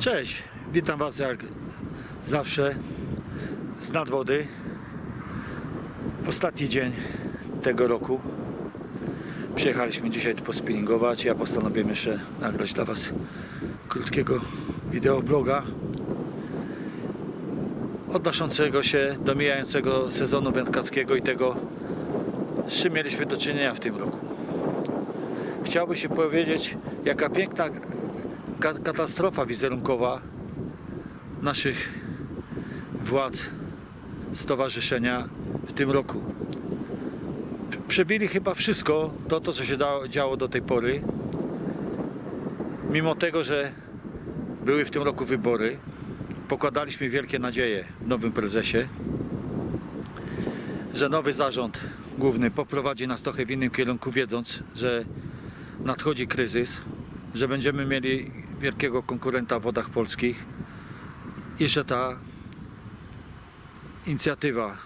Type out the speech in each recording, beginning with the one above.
Cześć, witam Was jak zawsze z nadwody w ostatni dzień tego roku. Przyjechaliśmy dzisiaj pospinningować. Ja postanowiłem jeszcze nagrać dla Was krótkiego wideobloga odnoszącego się do mijającego sezonu wędkarskiego i tego, z czym mieliśmy do czynienia w tym roku. Chciałbym się powiedzieć, jaka piękna katastrofa wizerunkowa naszych władz stowarzyszenia w tym roku. Przebili chyba wszystko to, to co się działo do tej pory. Mimo tego, że były w tym roku wybory, pokładaliśmy wielkie nadzieje w nowym prezesie, że nowy zarząd główny poprowadzi nas trochę w innym kierunku, wiedząc, że nadchodzi kryzys, że będziemy mieli wielkiego konkurenta w wodach polskich i że ta inicjatywa,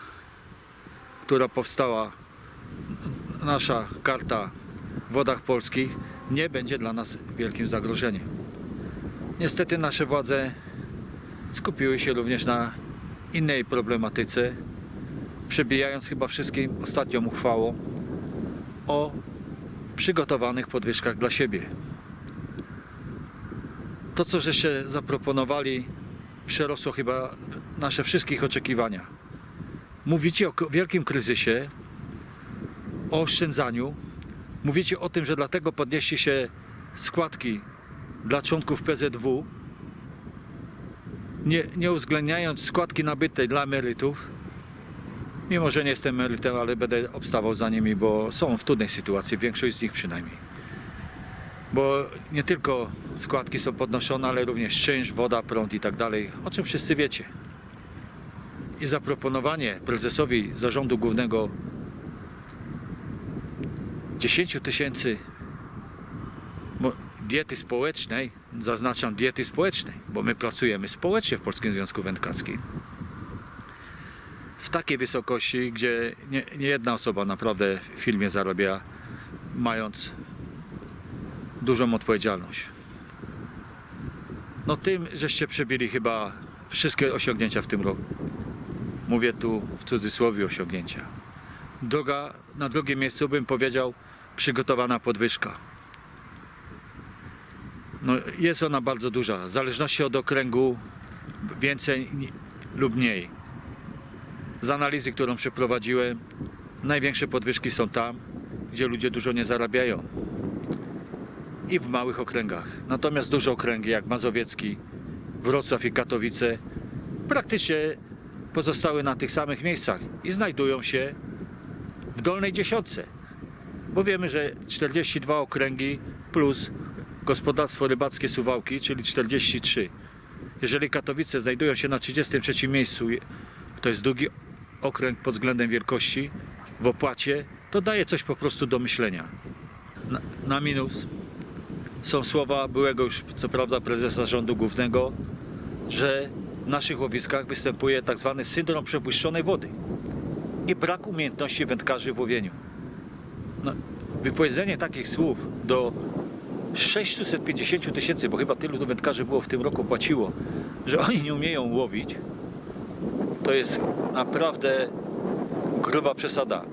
która powstała, nasza karta w wodach polskich, nie będzie dla nas wielkim zagrożeniem. Niestety nasze władze skupiły się również na innej problematyce, przebijając chyba wszystkim ostatnią uchwałą o przygotowanych podwyżkach dla siebie. To, co żeście zaproponowali, przerosło chyba nasze wszystkich oczekiwania. Mówicie o wielkim kryzysie, o oszczędzaniu. Mówicie o tym, że dlatego podnieśli się składki dla członków PZW, nie, nie uwzględniając składki nabytej dla emerytów. Mimo, że nie jestem emerytem, ale będę obstawał za nimi, bo są w trudnej sytuacji, większość z nich przynajmniej. Bo nie tylko składki są podnoszone, ale również czynsz, woda, prąd i tak dalej, o czym wszyscy wiecie. I zaproponowanie prezesowi zarządu głównego 10 tysięcy diety społecznej, zaznaczam diety społecznej, bo my pracujemy społecznie w Polskim Związku Wędkarskim w takiej wysokości, gdzie nie, nie jedna osoba naprawdę w filmie zarabia, mając dużą odpowiedzialność. No tym, żeście przebili chyba wszystkie osiągnięcia w tym roku. Mówię tu w cudzysłowie osiągnięcia. Druga, na drugim miejscu bym powiedział przygotowana podwyżka. No, jest ona bardzo duża, w zależności od okręgu więcej lub mniej z analizy, którą przeprowadziłem, największe podwyżki są tam, gdzie ludzie dużo nie zarabiają. I w małych okręgach. Natomiast duże okręgi jak Mazowiecki, Wrocław i Katowice praktycznie pozostały na tych samych miejscach i znajdują się w dolnej dziesiątce. Bo wiemy, że 42 okręgi plus gospodarstwo rybackie Suwałki, czyli 43. Jeżeli Katowice znajdują się na 33 miejscu, to jest drugi okręg pod względem wielkości w opłacie, to daje coś po prostu do myślenia. Na, na minus są słowa byłego już, co prawda, prezesa rządu głównego, że w naszych łowiskach występuje tak zwany syndrom przepuszczonej wody i brak umiejętności wędkarzy w łowieniu. No, wypowiedzenie takich słów do 650 tysięcy, bo chyba tylu wędkarzy było w tym roku płaciło, że oni nie umieją łowić, to jest naprawdę gruba przesada.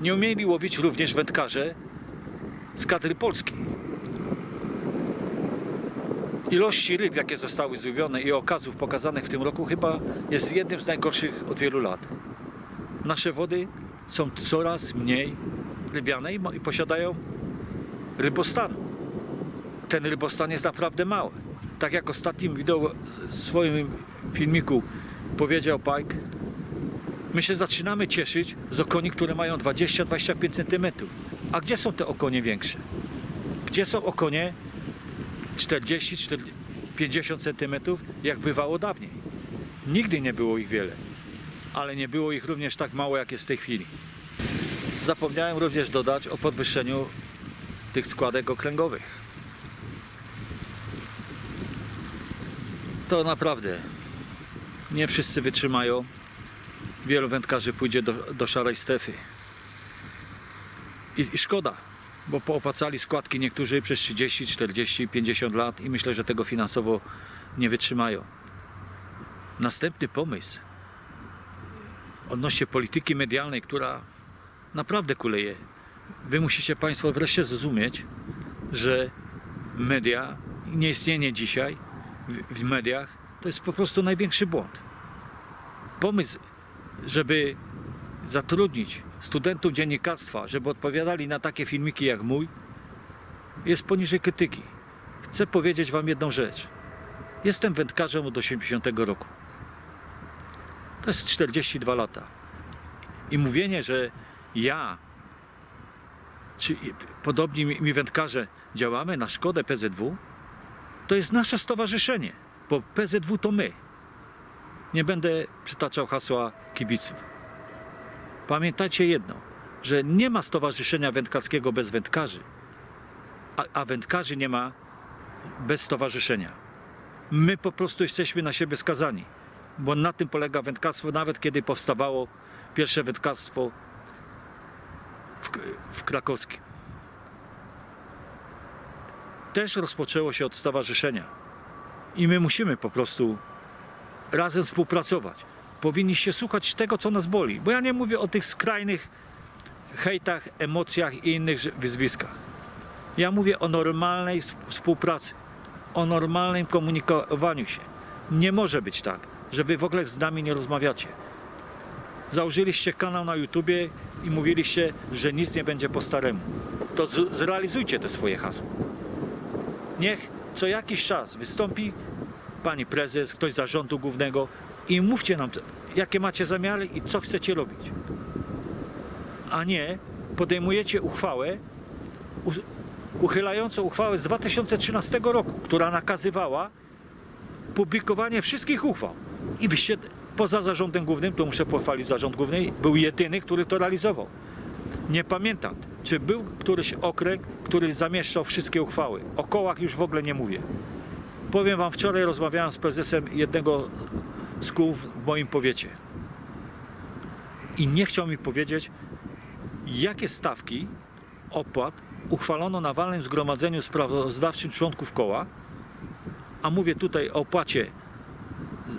Nie umieli łowić również wędkarze z kadry polskiej. Ilości ryb, jakie zostały złowione i okazów pokazanych w tym roku chyba jest jednym z najgorszych od wielu lat. Nasze wody są coraz mniej rybiane i, posiadają rybostan. Ten rybostan jest naprawdę mały. Tak jak ostatnim wideo w swoim filmiku powiedział Pike, my się zaczynamy cieszyć z okoni, które mają 20-25 cm. A gdzie są te okonie większe? Gdzie są okonie 40-50 cm, jak bywało dawniej? Nigdy nie było ich wiele, ale nie było ich również tak mało, jak jest w tej chwili. Zapomniałem również dodać o podwyższeniu tych składek okręgowych. To naprawdę nie wszyscy wytrzymają. Wielu wędkarzy pójdzie do, do szarej strefy. I, I szkoda, bo poopłacali składki niektórzy przez 30, 40, 50 lat i myślę, że tego finansowo nie wytrzymają. Następny pomysł odnośnie polityki medialnej, która naprawdę kuleje. Wy musicie Państwo wreszcie zrozumieć, że media, nieistnienie dzisiaj w, w mediach, to jest po prostu największy błąd. Pomysł, żeby zatrudnić studentów dziennikarstwa, żeby odpowiadali na takie filmiki jak mój, jest poniżej krytyki. Chcę powiedzieć Wam jedną rzecz. Jestem wędkarzem od 80 roku. To jest 42 lata. I mówienie, że ja, czy podobni mi wędkarze, działamy na szkodę PZW, to jest nasze stowarzyszenie, bo PZW to my. Nie będę przytaczał hasła kibiców. Pamiętajcie jedno, że nie ma stowarzyszenia wędkarskiego bez wędkarzy, a, a wędkarzy nie ma bez stowarzyszenia. My po prostu jesteśmy na siebie skazani, bo na tym polega wędkarstwo, nawet kiedy powstawało pierwsze wędkarstwo w, w krakowskim. Też rozpoczęło się od stowarzyszenia i my musimy po prostu razem współpracować. Powinniście słuchać tego, co nas boli, bo ja nie mówię o tych skrajnych hejtach, emocjach i innych wyzwiskach. Ja mówię o normalnej współpracy, o normalnym komunikowaniu się. Nie może być tak, że wy w ogóle z nami nie rozmawiacie. Założyliście kanał na YouTubie i mówiliście, że nic nie będzie po staremu. To zrealizujcie te swoje hasło. Niech co jakiś czas wystąpi pani prezes, ktoś z zarządu głównego i mówcie nam, jakie macie zamiary i co chcecie robić. A nie podejmujecie uchwałę, uchylającą uchwałę z 2013 roku, która nakazywała publikowanie wszystkich uchwał. I wyście poza zarządem głównym, to muszę pochwalić zarząd główny, był jedyny, który to realizował. Nie pamiętam, czy był któryś okręg, który zamieszczał wszystkie uchwały. O kołach już w ogóle nie mówię. Powiem Wam, wczoraj rozmawiałem z prezesem jednego z w moim powiecie. I nie chciał mi powiedzieć, jakie stawki opłat uchwalono na walnym zgromadzeniu sprawozdawczym członków koła, a mówię tutaj o opłacie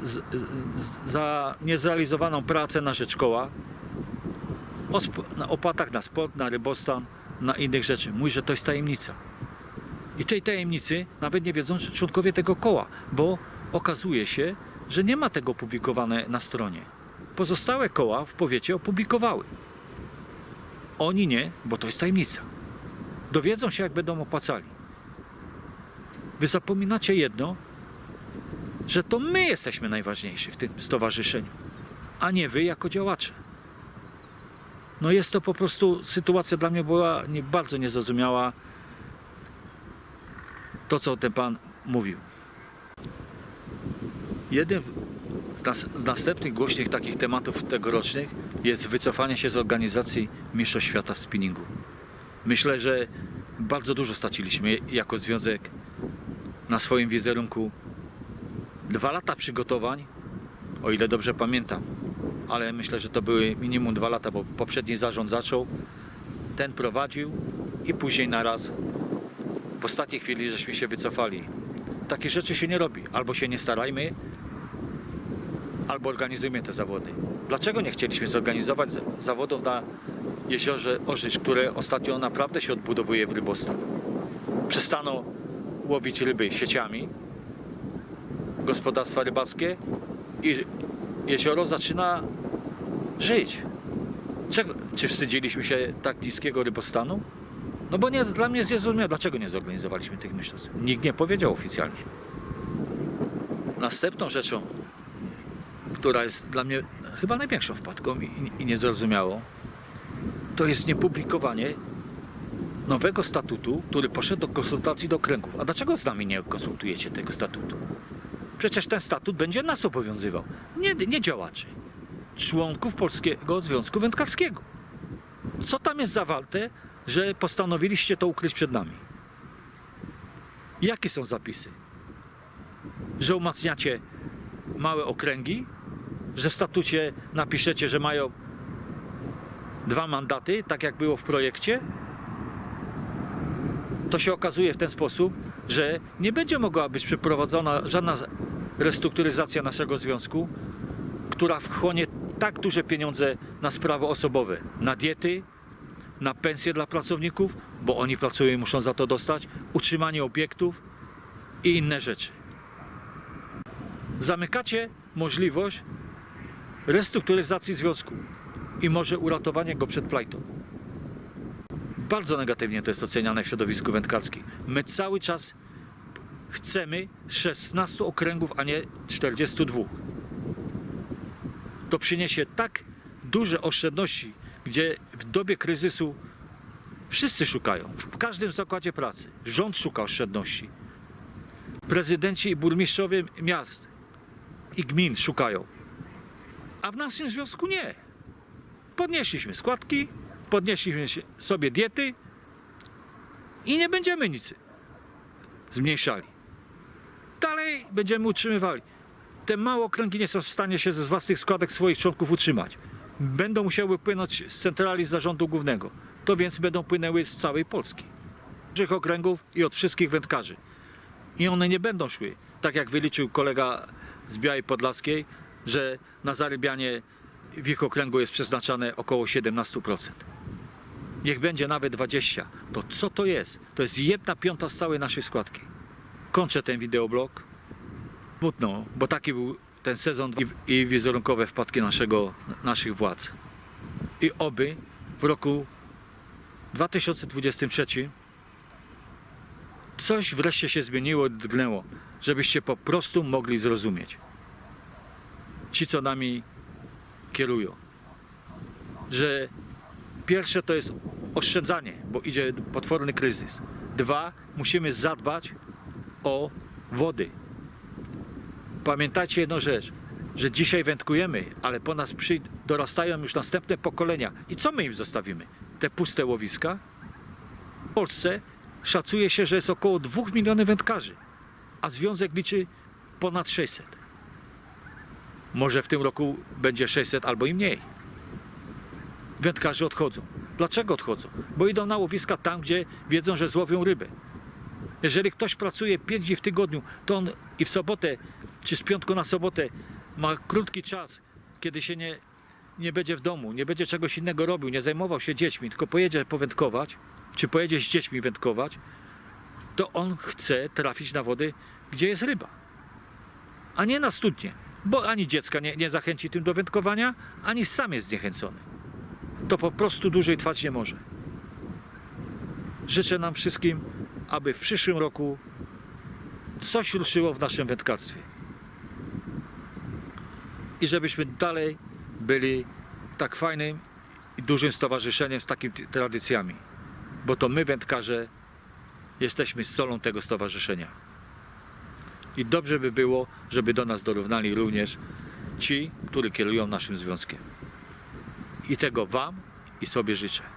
z, z, za niezrealizowaną pracę na rzecz koła, o na opłatach na sport, na rybostan, na innych rzeczy. Mówi, że to jest tajemnica. I tej tajemnicy nawet nie wiedzą członkowie tego koła, bo okazuje się, że nie ma tego opublikowane na stronie. Pozostałe koła w powiecie opublikowały. Oni nie, bo to jest tajemnica. Dowiedzą się, jak będą opłacali. Wy zapominacie jedno, że to my jesteśmy najważniejsi w tym stowarzyszeniu, a nie wy jako działacze. No jest to po prostu sytuacja dla mnie była nie, bardzo niezrozumiała. To, co ten pan mówił. Jednym z, nas, z następnych głośnych takich tematów tegorocznych jest wycofanie się z organizacji Mistrzostw Świata w spinningu. Myślę, że bardzo dużo straciliśmy jako związek na swoim wizerunku. Dwa lata przygotowań, o ile dobrze pamiętam, ale myślę, że to były minimum dwa lata, bo poprzedni zarząd zaczął, ten prowadził i później naraz w ostatniej chwili żeśmy się wycofali. Takie rzeczy się nie robi. Albo się nie starajmy, albo organizujmy te zawody. Dlaczego nie chcieliśmy zorganizować zawodów na jeziorze Orzycz, które ostatnio naprawdę się odbudowuje w rybostan? Przestano łowić ryby sieciami, gospodarstwa rybackie i jezioro zaczyna żyć. Czego, czy wstydziliśmy się tak niskiego rybostanu? No bo nie, dla mnie jest niezrozumiałe, dlaczego nie zorganizowaliśmy tych mistrzostw. Nikt nie powiedział oficjalnie. Następną rzeczą, która jest dla mnie chyba największą wpadką i, i niezrozumiałą, to jest niepublikowanie nowego statutu, który poszedł do konsultacji do kręgów. A dlaczego z nami nie konsultujecie tego statutu? Przecież ten statut będzie nas obowiązywał, nie, nie działaczy, członków Polskiego Związku Wędkarskiego. Co tam jest zawarte, że postanowiliście to ukryć przed nami? Jakie są zapisy? Że umacniacie małe okręgi? Że w statucie napiszecie, że mają dwa mandaty, tak jak było w projekcie? To się okazuje w ten sposób, że nie będzie mogła być przeprowadzona żadna restrukturyzacja naszego związku, która wchłonie tak duże pieniądze na sprawy osobowe, na diety, na pensje dla pracowników, bo oni pracują i muszą za to dostać, utrzymanie obiektów i inne rzeczy. Zamykacie możliwość restrukturyzacji związku i może uratowanie go przed plajtą. Bardzo negatywnie to jest oceniane w środowisku wędkarskim. My cały czas chcemy 16 okręgów, a nie 42. To przyniesie tak duże oszczędności, gdzie w dobie kryzysu wszyscy szukają, w każdym zakładzie pracy. Rząd szuka oszczędności. Prezydenci i burmistrzowie miast i gmin szukają. A w naszym związku nie. Podnieśliśmy składki, podnieśliśmy sobie diety i nie będziemy nic zmniejszali. Dalej będziemy utrzymywali. Te małe okręgi nie są w stanie się ze własnych składek swoich członków utrzymać. Będą musiały płynąć z centrali zarządu głównego. To więc będą płynęły z całej Polski. Z dużych okręgów i od wszystkich wędkarzy. I one nie będą szły, tak jak wyliczył kolega z Białej Podlaskiej, że na zarybianie w ich okręgu jest przeznaczane około 17%. Niech będzie nawet 20%. To co to jest? To jest jedna piąta z całej naszej składki. Kończę ten wideoblog. Smutno, bo taki był ten sezon i, i wizerunkowe wpadki naszego, naszych władz. I oby w roku 2023 coś wreszcie się zmieniło, drgnęło, żebyście po prostu mogli zrozumieć. Ci, co nami kierują, że pierwsze to jest oszczędzanie, bo idzie potworny kryzys. Dwa, musimy zadbać o wody. Pamiętajcie jedną rzecz, że dzisiaj wędkujemy, ale po nas dorastają już następne pokolenia. I co my im zostawimy? Te puste łowiska? W Polsce szacuje się, że jest około 2 milionów wędkarzy, a związek liczy ponad 600. Może w tym roku będzie 600 albo i mniej. Wędkarze odchodzą. Dlaczego odchodzą? Bo idą na łowiska tam, gdzie wiedzą, że złowią rybę. Jeżeli ktoś pracuje 5 dni w tygodniu, to on i w sobotę, czy z piątku na sobotę ma krótki czas, kiedy się nie, nie będzie w domu, nie będzie czegoś innego robił, nie zajmował się dziećmi, tylko pojedzie powędkować, czy pojedzie z dziećmi wędkować, to on chce trafić na wody, gdzie jest ryba, a nie na studnie, bo ani dziecka nie, nie zachęci tym do wędkowania, ani sam jest zniechęcony. To po prostu dłużej trwać nie może. Życzę nam wszystkim, aby w przyszłym roku coś ruszyło w naszym wędkarstwie. I żebyśmy dalej byli tak fajnym i dużym stowarzyszeniem z takimi tradycjami. Bo to my, wędkarze, jesteśmy solą tego stowarzyszenia. I dobrze by było, żeby do nas dorównali również ci, którzy kierują naszym związkiem. I tego Wam i sobie życzę.